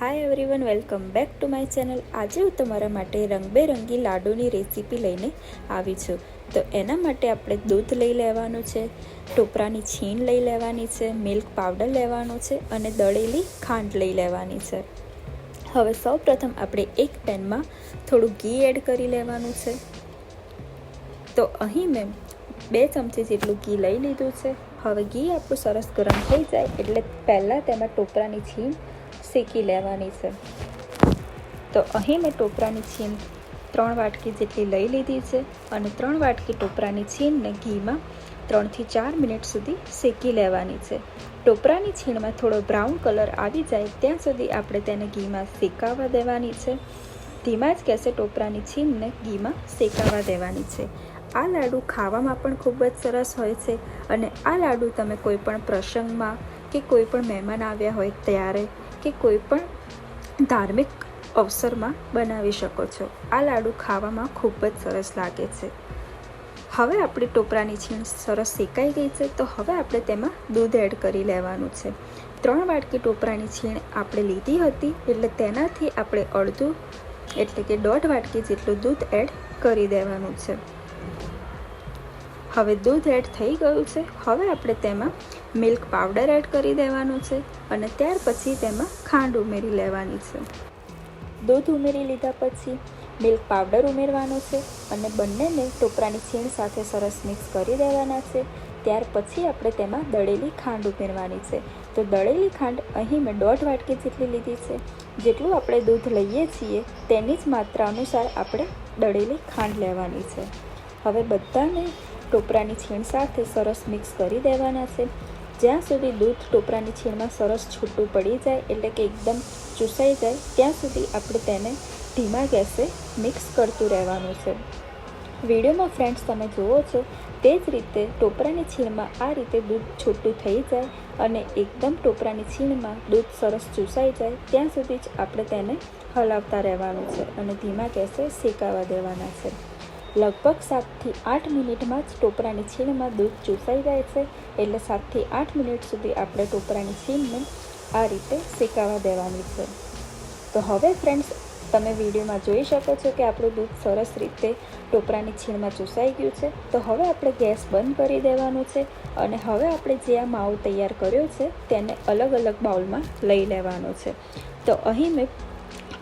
Hi everyone welcome back to my channel આજે હું તમારા માટે રંગબેરંગી લાડુની રેસીપી લઈને આવી છું. તો એના માટે આપણે દૂધ લઈ લેવાનું છે, ટોપરાની છીણ લઈ લેવાની છે મિલ્ક પાવડર લેવાનો છે અને દળેલી ખાંડ લઈ લેવાની છે. હવે સૌ પ્રથમ આપણે એક પેનમાં થોડું ઘી એડ કરી લેવાનું છે. તો અહીં મેં બે ચમચી જેટલું ઘી લઈ લીધું છે. હવે ઘી આપણું સરસ ગરમ થઈ જાય એટલે પહેલાં તેમાં ટોપરાની છીણ શેકી લેવાની છે. તો અહીં મેં ટોપરાની છીણ ત્રણ વાટકી જેટલી લઈ લીધી છે અને ત્રણ વાટકી ટોપરાની છીણને ઘીમાં ત્રણથી ચાર મિનિટ સુધી શેકી લેવાની છે. ટોપરાની છીણમાં થોડો બ્રાઉન કલર આવી જાય ત્યાં સુધી આપણે તેને ઘીમાં શેકાવા દેવાની છે. ધીમા જ ગેસે ટોપરાની છીણને ઘીમાં શેકાવા દેવાની છે. આ લાડુ ખાવામાં પણ ખૂબ જ સરસ હોય છે અને આ લાડુ તમે કોઈ પણ પ્રસંગમાં કે કોઈ પણ મહેમાન આવ્યા હોય ત્યારે કે કોઈ પણ ધાર્મિક અવસરમાં બનાવી શકો છો. આ લાડુ ખાવામાં ખૂબ જ સરસ લાગે છે. હવે આપણી ટોપરાની છીણ સરસ શેકાઈ ગઈ છે, તો હવે આપણે તેમાં દૂધ એડ કરી લેવાનું છે. ત્રણ વાટકી ટોપરાની છીણ આપણે લીધી હતી, એટલે તેનાથી આપણે અડધું એટલે કે દોઢ વાટકી જેટલું દૂધ એડ કરી દેવાનું છે. હવે દૂધ એડ થઈ ગયું છે. હવે આપણે તેમાં મિલ્ક પાવડર એડ કરી દેવાનું છે અને ત્યાર પછી તેમાં ખાંડ ઉમેરી લેવાની છે. દૂધ ઉમેરી લીધા પછી મિલ્ક પાવડર ઉમેરવાનો છે અને બંનેને ટોપરાની છીણ સાથે સરસ મિક્સ કરી દેવાના છે. ત્યાર પછી આપણે તેમાં દળેલી ખાંડ ઉમેરવાની છે. તો દળેલી ખાંડ અહીં મેં દોઢ વાટકી જેટલી લીધી છે. જેટલું આપણે દૂધ લઈએ છીએ તેની જ માત્રા અનુસાર આપણે દળેલી ખાંડ લેવાની છે. હવે બધાને ટોપરાની છીણ સાથે સરસ મિક્સ કરી દેવાના છે. જ્યાં સુધી દૂધ ટોપરાની છીણમાં સરસ છૂટું પડી જાય એટલે કે એકદમ ચૂસાઈ જાય, ત્યાં સુધી આપણે તેને ધીમા ગેસે મિક્સ કરતું રહેવાનું છે. વિડીયોમાં ફ્રેન્ડ્સ તમે જુઓ છો, તે જ રીતે ટોપરાની છીણમાં આ રીતે દૂધ છૂટું થઈ જાય અને એકદમ ટોપરાની છીણમાં દૂધ સરસ ચૂસાઈ જાય, ત્યાં સુધી જ આપણે તેને હલાવતા રહેવાનું છે અને ધીમા ગેસે શેકાવા દેવાના છે. લગભગ સાતથી આઠ મિનિટમાં જ ટોપરાની છીણમાં દૂધ ચૂસાઈ જાય છે. એટલે સાતથી આઠ મિનિટ સુધી આપણે ટોપરાની છીણને આ રીતે શેકાવા દેવાની છે. તો હવે ફ્રેન્ડ્સ તમે વિડીયોમાં જોઈ શકો છો કે આપણું દૂધ સરસ રીતે ટોપરાની છીણમાં ચૂસાઈ ગયું છે. તો હવે આપણે ગેસ બંધ કરી દેવાનું છે અને હવે આપણે જે આ માવો તૈયાર કર્યો છે તેને અલગ અલગ બાઉલમાં લઈ લેવાનો છે. તો અહીં મેં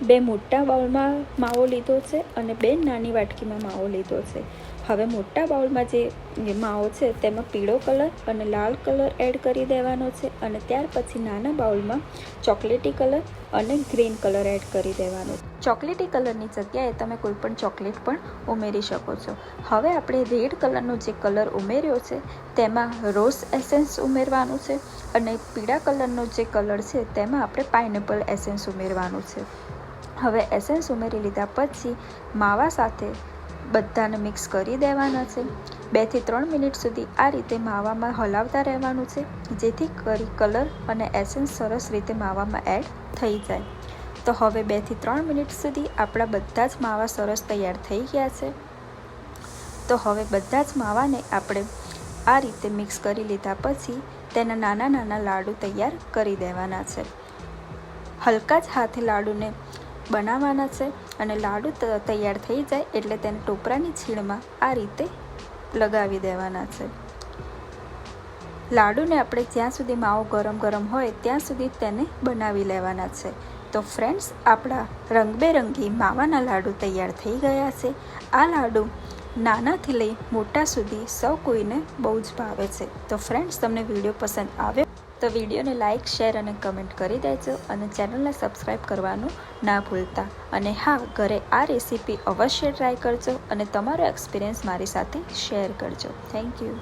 બે મોટા બાઉલમાં માવો લીધો છે અને બે નાની વાટકીમાં માવો લીધો છે. હવે મોટા બાઉલમાં જે માવો છે તેમાં પીળો કલર અને લાલ કલર એડ કરી દેવાનો છે અને ત્યાર પછી નાના બાઉલમાં ચોકલેટી કલર અને ગ્રીન કલર એડ કરી દેવાનો. ચોકલેટી કલરની જગ્યાએ તમે કોઈ પણ ચોકલેટ પણ ઉમેરી શકો છો. હવે આપણે રેડ કલરનો જે કલર ઉમેર્યો છે તેમાં રોઝ એસેન્સ ઉમેરવાનું છે અને પીળા કલરનો જે કલર છે તેમાં આપણે પાઇનેપલ એસેન્સ ઉમેરવાનું છે. હવે એસેન્સ ઉમેરી લીધા પછી માવા સાથે બધાને મિક્સ કરી દેવાના છે. બેથી ત્રણ મિનિટ સુધી આ રીતે માવામાં હલાવતા રહેવાનું છે, જેથી કરી કલર અને એસેન્સ સરસ રીતે માવામાં એડ થઈ જાય. તો હવે બેથી ત્રણ મિનિટ સુધી આપણા બધા જ માવા સરસ તૈયાર થઈ ગયા છે. તો હવે બધા જ માવાને આપણે આ રીતે મિક્સ કરી લીધા પછી તેના નાના નાના લાડુ તૈયાર કરી દેવાના છે. હલકા જ હાથે લાડુને બનાવવાના છે અને લાડુ તૈયાર થઈ જાય એટલે તેને ટોપરાની છીણમાં આ રીતે લગાવી દેવાના છે. લાડુને આપણે જ્યાં સુધી માવો ગરમ ગરમ હોય ત્યાં સુધી તેને બનાવી લેવાના છે. તો ફ્રેન્ડ્સ, આપણા રંગબેરંગી માવાના લાડુ તૈયાર થઈ ગયા છે. આ લાડુ નાનાથી લઈ મોટા સુધી સૌ કોઈને બહુ જ ભાવે છે. તો ફ્રેન્ડ્સ, તમને વીડિયો પસંદ આવ્યો તો વિડીયોને લાઇક શેર અને કમેન્ટ કરી દેજો અને ચેનલને સબસ્ક્રાઈબ કરવાનું ના ભૂલતા. અને હા, ઘરે આ રેસીપી અવશ્ય ટ્રાય કરજો અને તમારો એક્સપિરિયન્સ મારી સાથે શેર કરજો. Thank you.